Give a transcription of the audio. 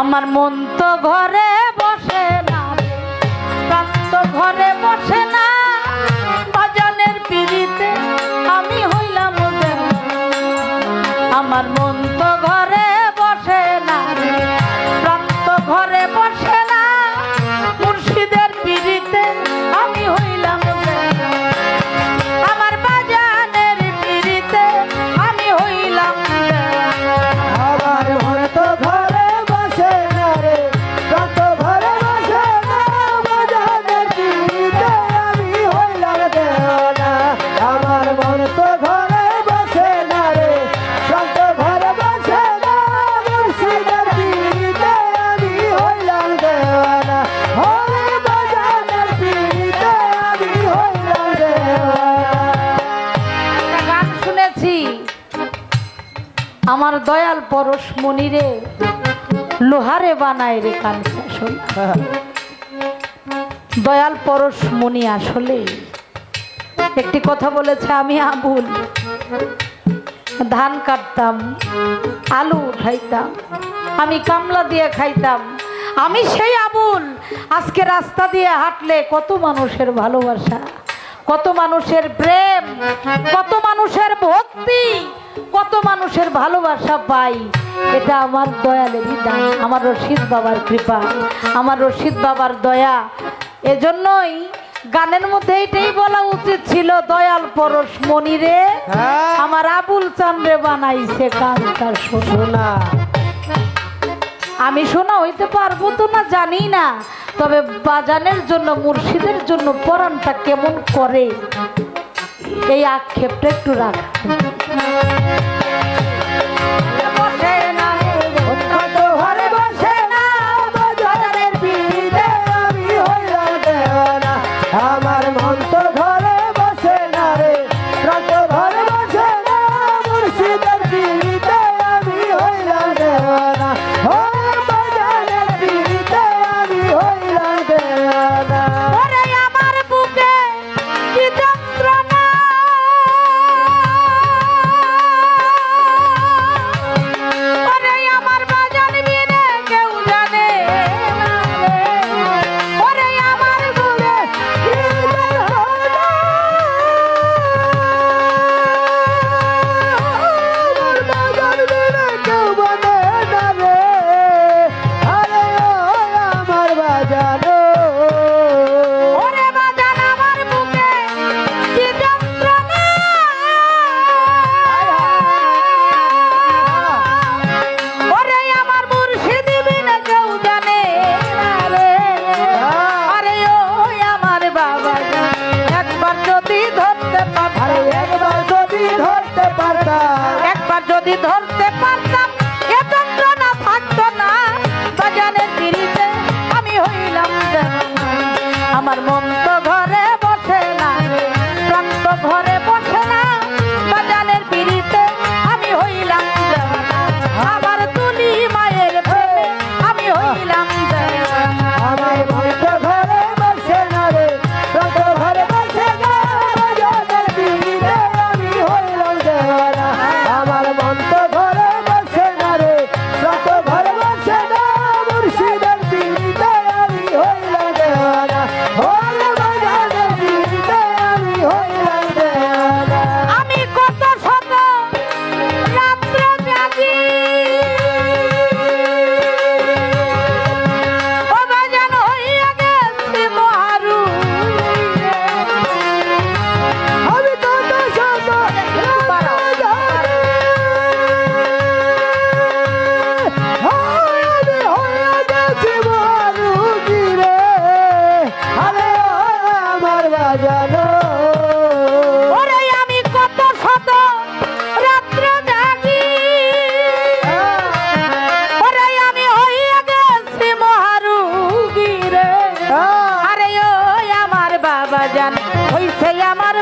আমার মন তো ঘরে বসে না, প্রাণ তো ঘরে বসে না বাজানের পিড়িতে আমি হইলাম। আমার মন আমার দয়াল পরশ মনিরে, লোহারে বানায় রে কানসা শোন দয়াল পরশ মনি আসলে, একটি কথা বলেছে আমি আবুল। ধান কাটতাম, আলু উঠাইতাম, আমি কামলা দিয়ে খাইতাম। আমি সেই আবুল, আজকে রাস্তা দিয়ে হাঁটলে কত মানুষের ভালোবাসা, কত মানুষের প্রেম, কত মানুষের ভক্তি কত মানুষের ভালোবাসা পাই এটা আমার দয়ালেরই দান আমার রশিদ বাবার কৃপা আমার রশিদ বাবার দয়া। এজন্যই গানের মধ্যে এটাই বলা উচিত ছিল দয়াল পরশ মনিরে হ্যাঁ। আমার আবুল চান্দ্রে বানাইছে কান্তার শোনা শোনা আমি শোনা হইতে পারব তো না জানি না তবে বাজানের জন্য মুর্শিদের জন্য পরাণটা কেমন করে? এই আক্ষেপটা একটু রাখ। একবার যদি ধরতে পারতাম। একবার যদি ধরতে পারতাম। বাজানো আমি কত শত রাত্র জাগি। ওরে আমি হইয়া গেছি মহারুগি রে। আরে ও আমার বাবা জান হইছে আমার